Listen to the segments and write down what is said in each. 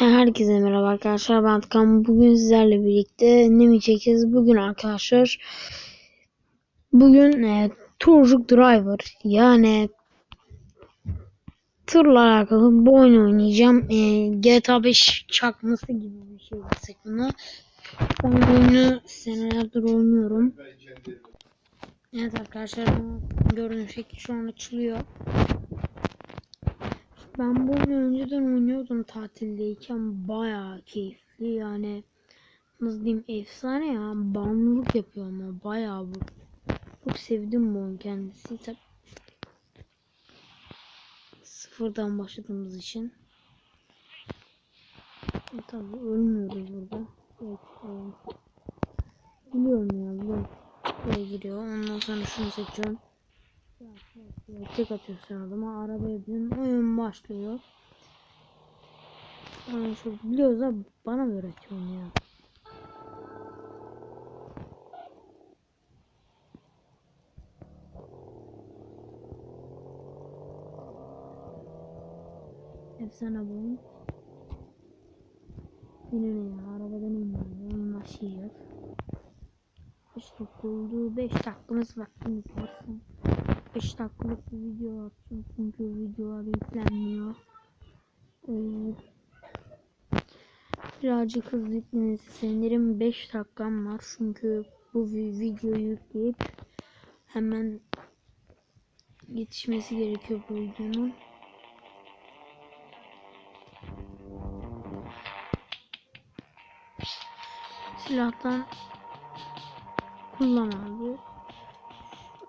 Herkese merhaba arkadaşlar ben Atakan. Bugün sizlerle birlikte ne mi çekeceğiz? Bugün arkadaşlar bugün e, Turcuk Driver yani tırla alakalı bu oyunu oynayacağım. E, GTA 5 çakması gibi bir şey desek. Ben bu oyunu senelerdir oynuyorum. Evet arkadaşlar şekilde şu an açılıyor. Ben bu oyunu önceden oynuyordum tatildeyken bayağı keyifli yani nasıl diyeyim efsane ya bağımlılık yapıyor ama bayağı bu. Çok sevdim bu oyun kendisi tabi sıfırdan başladığımız için. E tabi ölmüyoruz burada. Evet, evet. Biliyorum ya biliyorum. Buraya giriyor. Ondan sonra şunu seçiyorum. Tek atıyorsun adama. Arabaya bin. Oyun başlıyor. Yani şu biliyoruz da bana mı öğretiyorsun ya? Efsane bu oyun. Yine ne ya? Arabadan inmiyor. Onun aşıyor. 5 dakika oldu. 5 dakikamız vaktimiz var. 5 dakikalık bir video attım çünkü videolar yüklenmiyor. Ee, birazcık hızlı yüklemesi sevinirim. 5 dakikam var çünkü bu vi- videoyu yükleyip hemen yetişmesi gerekiyor bu videonun. Silahtan kullan abi.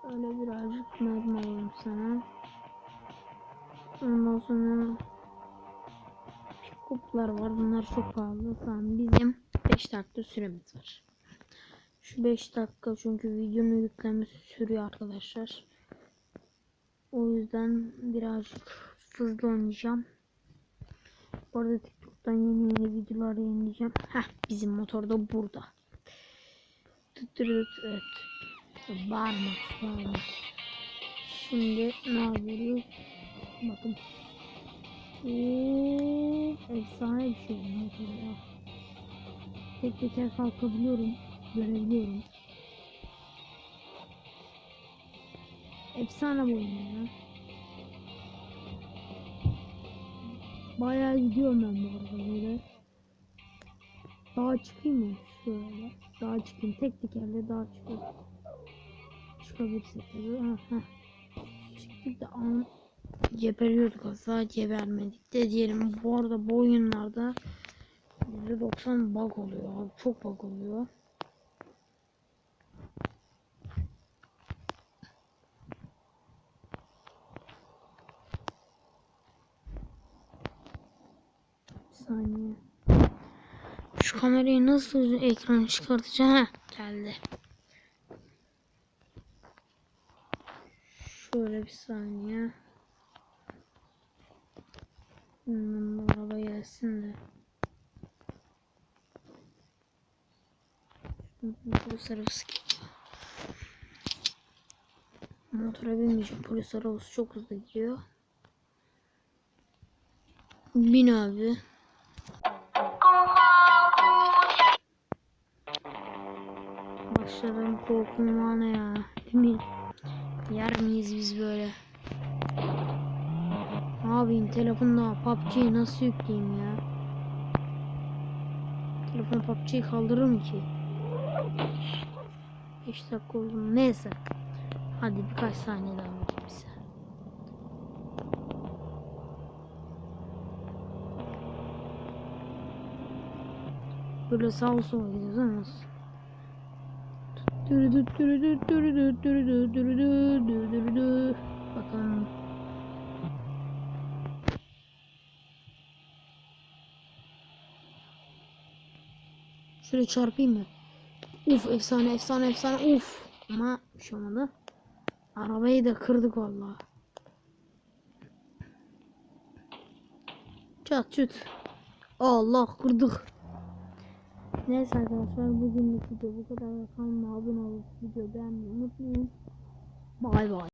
Öyle birazcık mermi alalım sana. Ondan sonra pikuplar var. Bunlar çok pahalı. Tamam bizim 5 dakika süremiz var. Şu 5 dakika çünkü videonun yüklemesi sürüyor arkadaşlar. O yüzden birazcık hızlı oynayacağım. Bu arada TikTok'tan yeni yeni videolar yayınlayacağım. Heh bizim motor da burada. Tütürüt evet. Bağırma, bağırma. Şimdi ne yapıyoruz? Bakın. Oo, efsane bir şey ya. Tek teker kalkabiliyorum. Görebiliyorum. Efsane bu oyun ya. Bayağı gidiyorum ben bu arada böyle. Dağa çıkayım mı? Şöyle. Dağa çıkayım. Tek tekerle dağa çıkıyorum ha. Çıktık da an geberiyorduk asla gebermedik de diyelim. Bu arada bu oyunlarda %90 bug oluyor abi. Çok bug oluyor. Saniye. Şu kamerayı nasıl ekran çıkartacağım? Heh, geldi. Şöyle bir saniye. Hmm, araba gelsin de. Polis arabası geliyor. Motora binmeyeceğim. Polis arabası çok hızlı gidiyor. Bin abi. Başladım korkum ne ya. Bin. Yer miyiz biz böyle? Ne yapayım telefonda PUBG'yi nasıl yükleyeyim ya? Telefon PUBG'yi kaldırır mı ki? 5 dakika oldu. Neyse. Hadi birkaç saniye daha bakayım bize. Böyle sağ sola gidiyoruz ama Bakalım. Şöyle çarpayım mı? Uf efsane efsane efsane uf. Ama bir şey olmadı. Arabayı da kırdık vallahi. Çat çut. Allah kırdık. Neyse arkadaşlar bugünlük video bu kadar. Kanalıma abone olup video beğenmeyi unutmayın. Bay bay.